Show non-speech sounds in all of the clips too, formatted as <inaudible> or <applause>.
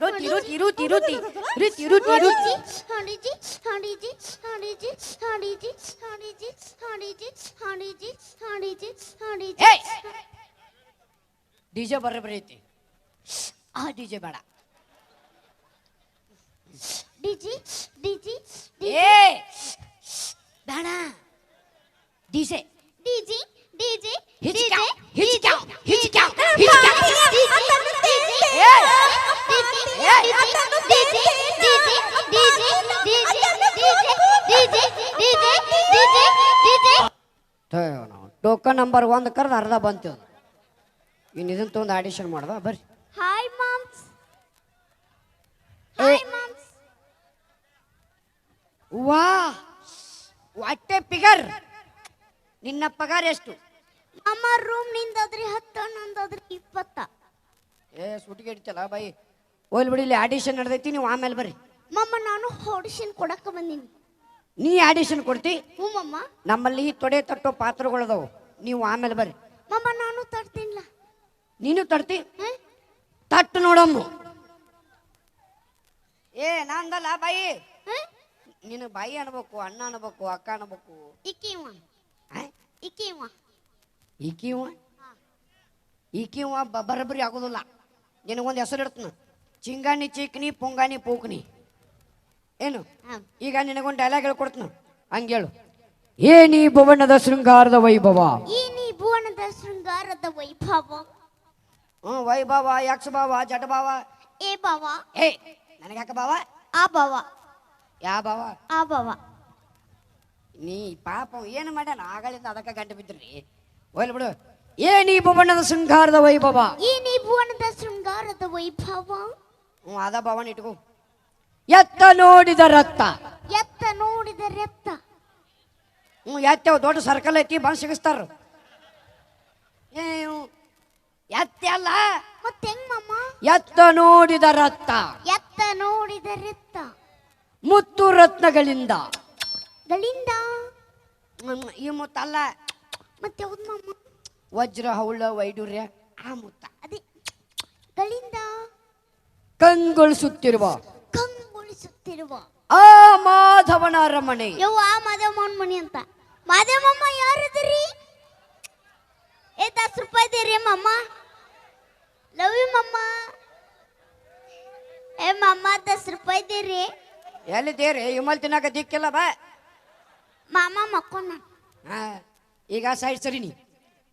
રોટી રોટી રોટી રોટી રોટી રોટી રોટી હાડીજી હાડીજી હાડીજી હાડીજી હાડીજી હાડીજી હાડીજી હાડીજી હાડીજી હાડીજી એ DJ બરાબર હતી ಆ ಡಿ ಜೆ ಬೇಡ. ಡಿಜಿ ಡಿಜಿ ಏ! ಬೇಡ. D J. DJ DJ token number ಒಂದು ಕರೆದು ಅರ್ಧ ಬಂತು. ಇನ್ನು ಇದನ್ನ ತೊಗೊಂಡು ಆಡಿಷನ್ ಮಾಡ್ದ ಬರ್ರಿ. ವಾ. ಹೊಟ್ಟೆ ಪಿಗರ್. ನಿನ್ನ ಪಗಾರ ಎಷ್ಟು? ನಮ್ಮ ರೂಮ್ ನಿಂದಾದ್ರಿ ಹತ್ತು ನಂದಾದ್ರಿ ಇಪ್ಪತ್ತ. ಏ ಸುಟಿಗೆ ಹಿಡಿತಲ್ಲ ಬಾಯಿ. ಹೋಲ್ ಬಿಡಿ ಇಲ್ಲಿ ಆಡಿಷನ್ ನಡೆದೈತಿ ನೀವು ಆಮೇಲೆ ಬರ್ರಿ. ಮಮ್ಮ ನಾನು ಆಡಿಷನ್ ಕೊಡಕ್ಕೆ ಬಂದೀನಿ. ನೀ ಆಡಿಷನ್ ಕೊಡ್ತಿ? ಹ್ಞೂ ಮಮ್ಮ. ನಮ್ಮಲ್ಲಿ ತೊಡೆ ತಟ್ಟೋ ಪಾತ್ರಗಳದಾವು ನೀವು ಆಮೇಲೆ ಬರ್ರಿ. ಮಮ್ಮ ನಾನು ತಡ್ತೀನಿಲ್ಲ ನೀನು ತಡ್ತಿ? ತಟ್ಟು ನೋಡಮ್ಮ. ಏ ನಂದಲ್ಲ ಬಾಯಿ. ನಿನ್ನ ನೀನು ಬಾಯಿ ಅನ್ಬೇಕು ಅಣ್ಣ ಅನ್ಬೇಕು ಅಕ್ಕ ಅನ್ಬೇಕು. ಇಕ್ಕಿವ? ಇಕ್ಕಿವ ಈಕಿವ ಈಕಿವ ಬರಬರಿ ಆಗೋದಿಲ್ಲ. ನಿನಗೊಂದು ಹೆಸರು ಇಡ್ತನ ಚಿಂಗಾಣಿ ಚೀಕ್ನಿ ಪೊಂಗಾಣಿ ಪೂಕ್ನಿ. ಏನು? ಈಗ ನಿನಗೊಂದು ಡೈಲಾಗ್ ಹೇಳು ಏ ನೀ ಭುವನದ ಶೃಂಗಾರದ ವೈಭವ. ಈ ನೀ ಭುವನದ ಶೃಂಗಾರದ ವೈಭವ. ಹ್ಞೂ ವೈಭವ ಯಕ್ಷ ಭಾವ ಜಟ ಭಾವ ಏ ಭಾವ. ಏ ನನಗ್ಯಾಕ ಭಾವ ಆ ಭಾವ ಯಾ ಭಾವ ಆ ಭಾವ ನೀ ಪಾಪ ಏನು ಮಾಡ್ಯಾನ? ಆಗಳಿಂದ ಅದಕ್ಕೆ ಗಂಟೆ ಬಿದ್ರಿ. ಹೋಯ್ಲ್ ಬಿಡು. ಏ ನೀ ಭುವನದ ಶೃಂಗಾರದ ವೈಭವ. ಈ ನೀ ಭುವನದ ಶೃಂಗಾರದ ವೈಭವ. ಹ್ಞೂ ಅದ ಭವನ ಇಟ್ಕೋ. ಎತ್ತ ನೋಡಿದ ರಕ್ತ. ಎತ್ತ ನೋಡಿದ ರಕ್ತ. ಹ್ಞೂ ಎತ್ತವ ದೊಡ್ಡ ಸರ್ಕಲ್ ಐತಿ ಬಂದು ಸಿಗಿಸ್ತಾರ. ಏ ಇವ್ ಎತ್ತೆ ಅಲ್ಲ. ಮತ್ತೆ ಹೆಂಗ್ ಮಮ್ಮ ಎತ್ತ ನೋಡಿದ ರಕ್ತ. ನೋಡಿದ ರಕ್ತ ಮುತ್ತು ರತ್ನಗಳಿಂದ. ಗಳಿಂದ? ಹ್ಮ್, ಈ ಮುತ್ತಲ್ಲ ಮತ್ತೆ ಮಮ್ಮ ವಜ್ರ ಹೌಳ ವೈಡೂರ್ಯ ಆ ಮುತ್ತ. ಅದೇ. ಗಳಿಂದ? ಕಂಗೊಳಿಸುತ್ತಿರುವ. ಕಂಗೊಳಿಸುತ್ತಿರುವ. ಆ ಮಾಧವನ ಅರಮನೆ. ಯವ್ವ ಮಾದೇವಮ್ಮನ ಮಣಿ ಅಂತ. ಮಾದೇವಮ್ಮ ಯಾರದ್ರಿ? ಏ ದಸ್ ರೂಪಾಯಿ ದೇರಿ ಮಮ್ಮ ಲವ್ ಯು ಮಮ್ಮ ಏ ಮಮ್ಮ ದಸ್ ರೂಪಾಯಿ ದೇರಿ ಎಲ್ಲಿದ್ದೀರಿ? ವಿಮಲ್ ತಿನ್ನಾಕ ದಿಕ್ಕಿಲ್ಲ ಬಾ. ಮಾಮ ಮಕ್ಕೊಂಡ ಹಾ ಈಗ ಸೈಡ್ ಸರಿ ನೀ.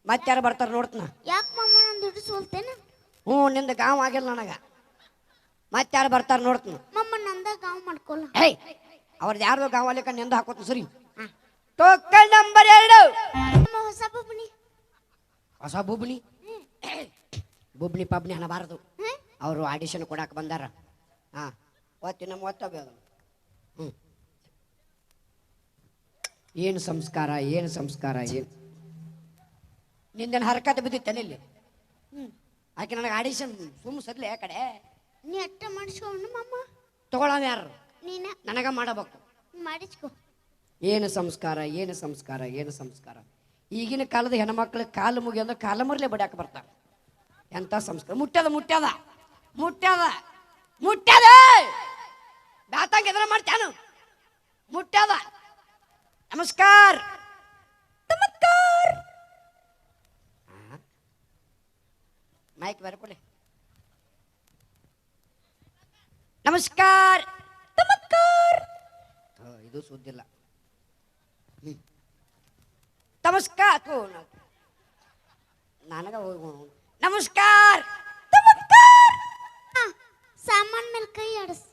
ಮತ್ತಾರು ಬರ್ತಾರ ನೋಡ್ತನ. ಯಾಕೆ ಮಾಮ ನಾನು ದುಡ್ಡು ಸೋಲ್ತೇನ? ಹ್ಞೂ ನಿಂದ ಗಾಂವ್ ಆಗಿಲ್ಲ ನನಗ. ಮತ್ತಾರು ಬರ್ತಾರ ನೋಡ್ತನ. ಮಮ್ಮ ನಂದ ಗಾವ್ ಮಾಡ್ಕೊಲ್ಲ. ಹೇಯ್ ಅವ್ರದ್ದು ಯಾರ್ದು ಗಾಂವ್ ಅಲ್ಲಿಕ ನಿಂದ ಹಾಕೋತ ಸರಿ? ಟೋಕಲ್ ನಂಬರ್ ಎರಡು. ಹೊಸ ಬುಬ್ಣಿ ಹೊಸ ಬುಬ್ನಿ ಬುಬ್ನಿ ಪಬ್ನಿ ಅನ್ನಬಾರದು ಅವರು ಆಡಿಷನ್ ಕೊಡಾಕ ಬಂದಾರ. ಹಾ ಒತ್ತಿನ ಅದು. ಹ್ಞೂ ಏನು ಸಂಸ್ಕಾರ ಏನು ಸಂಸ್ಕಾರ ಏನು? ನಿಂದೇನು ಹರಕತೆ ಬಿದ್ದಿತ್ತೇನೆ ಇಲ್ಲಿ. ಹ್ಞೂ ಆಕೆ ನನಗೆ ಆಡಿಷನ್ ಸುಮ್ಮ ಸದ್ಲೆ ಆ ಕಡೆ. ನೀ ಅಟ್ಟ ಮಾಡಿಸ್ಕೊಂಡು ಮಮ್ಮ ತಗೊಳವ ಯಾರು? ನೀನ? ನನಗ ಮಾಡಬೇಕು. ಮಾಡಿಸ್ಕೊ. ಏನು ಸಂಸ್ಕಾರ ಏನು ಸಂಸ್ಕಾರ ಏನು ಸಂಸ್ಕಾರ? ಈಗಿನ ಕಾಲದ ಹೆಣ್ಮಕ್ಳು ಕಾಲು ಮುಗಿಯೋದು ಕಾಲ ಮುರ್ಲೆ ಬಡಿಯಾಕ ಬರ್ತಾರೆ. ಎಂಥ ಸಂಸ್ಕಾರ? ಮುಟ್ಟದ ಮುಟ್ಟದ ಮುಟ್ಟ್ಯದ ಮುಟ್ಟ್ಯದ ಬ್ಯಾತಂಗ ಎದ್ರ ಮಾಡ್ತ್ಯಾನು. ಮುಟ್ಟ್ಯದ ನಮಸ್ಕಾರ. ನಮಸ್ಕಾರ. ಮೈಕ್ ಬರ್ಕೊಳ್ಳಿ ನಮಸ್ಕಾರ. ನಮಸ್ಕಾರ. ಇದು ಸುದ್ದಿಲ್ಲ. ನಮಸ್ಕಾರ ನನಗೆ ನಮಸ್ಕಾರ. ಸಾಮಾನ್ ಮೇಲೆ ಕೈ ಆಡಸ್.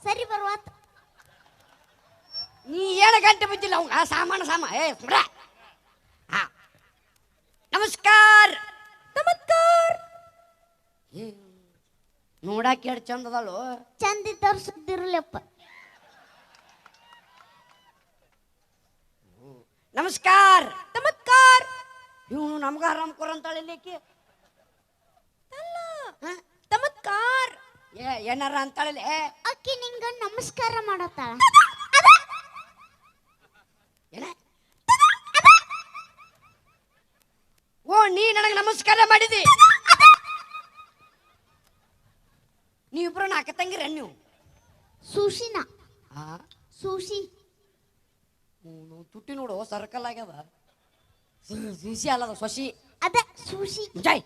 ಸರಿ ಬರುವಾತ ನೀ ಏಳು ಗಂಟೆ ಬಿದ್ದಿಲ್ಲ ಅವ್ನ ಆ ಸಾಮಾನು ಸಾಮ. ಏ ಸುಮ್ರ. ಹಾ. ನಮಸ್ಕಾರ. ನಮಸ್ಕಾರ. ಏ, ನೋಡಾಕ ಎರಡು ಚಂದ ಅದಳು ಚಂದ ಇದ್ದವ್ರು ಸುದ್ದಿರ್ಲಪ್ಪ ನಮಸ್ಕಾರ. ನಮಸ್ಕಾರ. ಇವನು ನಮ್ಗ ಆರಾಮ್ ಕೊರಂತಾಳೆ ಇಲ್ಲಿಕ್ಕೆ ಏನಾರ ಅಂತಾಳಲೆ ಅಕ್ಕಿ ನಿಂಗ ನಮಸ್ಕಾರ ಮಾಡತ್ತಾಳ. ಏನ? ಓ ನೀ ನನಗೆ ನಮಸ್ಕಾರ ಮಾಡಿದಿ? ನೀವಿಬ್ರು ನಾಕ ತಂಗಿರ ನೀವು ಸುಶಿನ. ಆ? ಸುಶಿ. ತುಟ್ಟಿ ನೋಡು ಸರ್ಕಲ್ ಆಗ್ಯದ. ಸೂಸಿ ಅಲ್ಲದ ಸೊಸಿ ಅದ ಸುಶಿ. ಜೈ.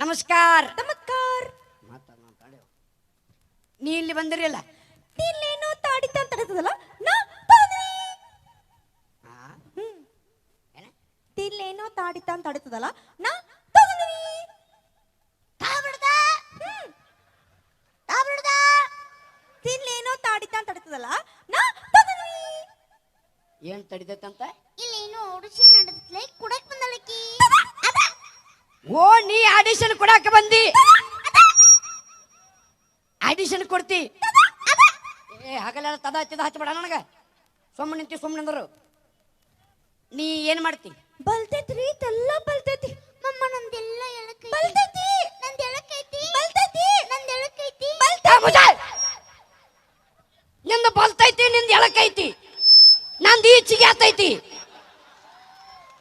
ನಮಸ್ಕಾರ. ನಮಸ್ಕಾರ. ನೀ ಇಲ್ಲಿ ಬಂದಿರಲ್ಲ ಇಲ್ಲೇನೋ ತಾಡಿತ ಅಂತ ಹೇಳ್ತದಲ್ಲ ನಾ ಏನ? ತಾಡಿತ ಅಂತ ಆಡ್ತದಲ್ಲ ನಾ. ತಿನ್ಲೇನೋ ತಾಡಿತ ಅಂತ ಆಡ್ತದಲ್ಲ ನಾ. ಏನ್ ತಡಿದೈತಂತ ಇಲ್ಲಿ ಏನು ಓಡಿಸಿ ನಡೆದ್ಲೆ ಕುಡಕ್ ಬಂದಳಕಿ. ಓ ನೀ ಆಡಿಷನ್ ಕೊಡಕ್ಕೆ ಬಂದಿ. ಆಡಿಷನ್ ಕೊಡ್ತಿ. ಏ ಹಗಲೆಲ್ಲ ತದ ಹಚ್ಚಿದ ಹಚ್ಚಬೇಡ ನನಗ. ಸುಮ್ಮನೆ ನಿಂತಿ ಸುಮ್ಮನೆ ಅಂದ್ರು ನೀ ಏನ್ ಮಾಡ್ತಿ? ಬಲ್ತೈತ್ರಿ ಇದೆಲ್ಲ ಬಲ್ತೈತಿ. ಮಮ್ಮ ನಂದೆಲ್ಲ ಎಳಕೈತಿ. ಬಲ್ತೈತಿ. ನಂದೆಳಕೈತಿ ಬಲ್ತೈತಿ. ನಂದೆಳಕೈತಿ ಎಳಕೈತಿ. ಮುಜಾಯ್! ನಿಂದು ಬಲ್ತೈತಿ ನಿಂದ ಎಳಕೈತಿ. ನಂದು ಈಚಿಗೆ ಆತೈತಿ.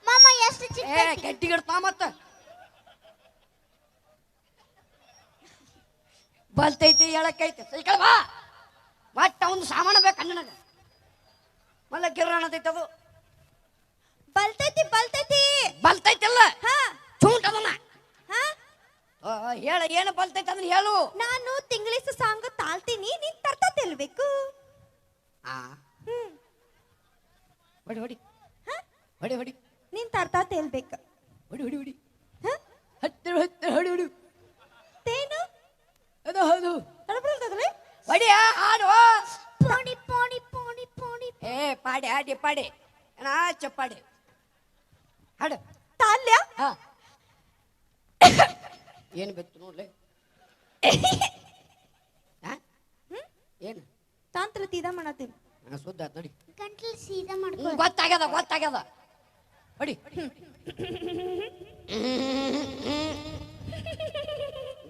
ಮಾಮ ಎಷ್ಟು ಚಿಕ್ಕ ಏ ಗಟ್ಟಿಗಿಡ್ತಾ ಮತ್ತ. ಬಲ್ತೈತಿ ಹೇಳಕ್ಕೈತಿ. ಸೈಕಲ್ ಬಾ ಒಟ್ಟ ಒಂದು ಸಾಮಾನು ಬೇಕು ನನಗ. ಮಲ್ಲ ಕಿರಣ ಐತಿ ಅದು. ಬಲ್ತೈತಿ ಬಲ್ತೈತಿ. ಬಲ್ತೈತಿಲ್ಲ ಹಾ. ಚೂಂಟ್ ಅದನ್ನ. ಹಾ. ಹೇಳು ಏನು ಬಲ್ತೈತಿ ಅದನ್ನ ಹೇಳು. ನಾನು ತಿಂಗ್ಳಿಸ ಸಾಂಗ್ ತಾಳ್ತೀನಿ ನೀನ್ ತರ್ತಾ ಹ್ಮ್. ಹೊಡಿ ಹೊಡಿ. ಹಾ. ಹೊಡಿ ಹೊಡಿ. ನೀನ್ ತರ್ತಾ ತೇಲ್ಬೇಕು. ಹೊಡಿ ಹೊಡಿ ಹೊಡಿ. ಹತ್ತಿರ ಹತ್ತಿರ ಹೊಡಿ ಹೊಡಿ. ಹೌದು. ತಡಬಲ್ತದ್ರಿ ಹೊಡಿಯ ಹಾಡು. ಪೋಣಿ ಪೋಣಿ ಪೋಣಿ ಪೋಣಿ ಏ ಪಾಡಿ ಹಾಡಿ ಪಾಡಿ. ನಾ ಚಪ್ಪಾಡಿ ಹಾಡು. ತಾಲ್ಯ? ಹಾ. ಏನು ಬಿತ್ತು ನೋಡ್ಲಿ? <laughs> ಏನು? ತಾಂತ್ರ ತೀದಾ ಮಾಡತ್ತೀನಿ ಸುದ್ದ ನೋಡಿ. ಗಂಟ್ಲು ಸೀದಾ ಮಾಡ್ಕೊ. ಗೊತ್ತಾಗ್ಯದ ಗೊತ್ತಾಗ್ಯದ. ಹೊಡಿ <laughs>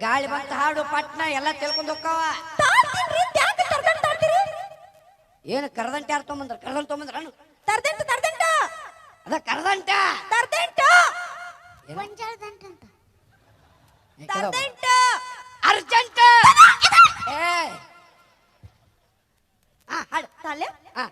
ಗಾಳಿ ಬಂತ ಹಾಡು ಪಟ್ನ ಎಲ್ಲ ತಿಳ್ಕೊಂಡು ಹೋಗ್ತಾವ ಏನು ಕರದಂಟ ಯಾರು ತೊಗೊಂಬಂದ್ರ? ಕರದಂಟ ತೊಗೊಂಬಂದ್ರ ಅಣ್ಣ ತರ್ದಂಟ ತರ್ದಂಟ? ಅದ ಕರದಂಟ. ತರ್ದಂಟ? ಗೊಂಜಾಳ ದಂಟ ಅಂತ. ತರ್ದಂಟ? ಅರ್ಜೆಂಟ್. ಏ. ಆ ಹಾಡು ತಾಲೆ ಹಾ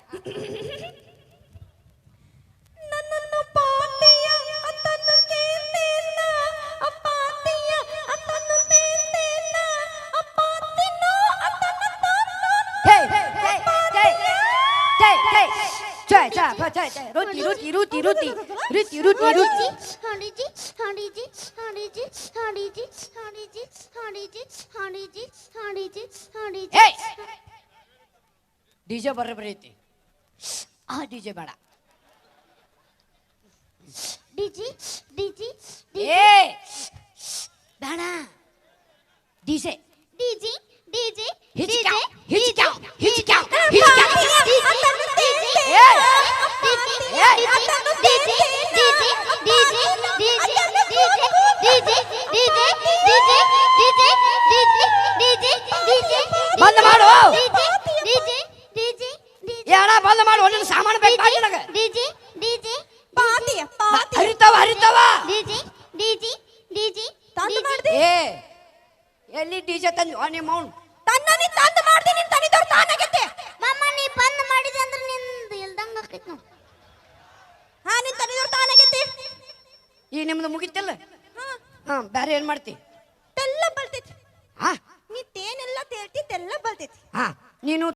ಛೇ ಛೇ ರುಚಿ ರುಚಿ ರುಚಿ ರುಚಿ ರುಚಿ ರುಚಿ ರುಚಿ ಹಾಡಿಜಿ ಹಾಡಿಜಿ ಹಾಡಿಜಿ ಹಾಡಿಜಿ ಹಾಡಿಜಿ ಹಾಡಿಜಿ ಹಾಡಿಜಿ ಹಾಡಿಜಿ ಹಾಡಿಜಿ ಏಯ್ ಡಿಜೆ ಬರ್ರಿ ಬರೀ ಐತಿ ಆ ಡಿಜೆ ಬೇಡ ಡಿಜಿ ಡಿಜಿ ಏ ಬಂದ್ ಮಾಡಿ ಒಂದೊಂದು ಸಾಮಾನು ಬೇಕು ಮಾಡಿ ನನಗೆ ಪಾತಿಯ ಪಾತಿ ಹರಿತಾವ ಹರಿತಾವ. ತಂದು ಮಾಡ್ದಿ? ಏ ಎಲ್ಲಿ ಡಿಜೆ ತಂದು? ನಿಮ್ಮ ಮೌಂಟ್ ತನ್ನ ನೀ ತಂದು ಮಾಡ್ದಿ ನಿನ್ ತನಿದವ್ರು ತಾನಾಗೈತೆ ನೀ ಬಂದ್ ಮಾಡಿದೆ ಅಂದ್ರೆ ನಿಂದು ಇಲ್ದಂಗ ಆಕೈತ್ ನೋಡ್. ಹಾ ನಿನ್ ತನಿದವ್ರ ತಾನಾಗೈತೆ ಈ ನಿಮ್ದು ಮುಗಿತಿಲ್ಲ? ಹಾ. ಬ್ಯಾರೆ ಬೇರೆ ಏನ್ ಮಾಡ್ತಿ? ತೆಲ್ಲ ಬಲ್ತೈತಿ ಹಾ. ನೀ ತೇನೆಲ್ಲ ತೇಳ್ತಿ ತೆಲ್ಲ ಬಲ್ತೈತಿ ಹಾ ನೀನು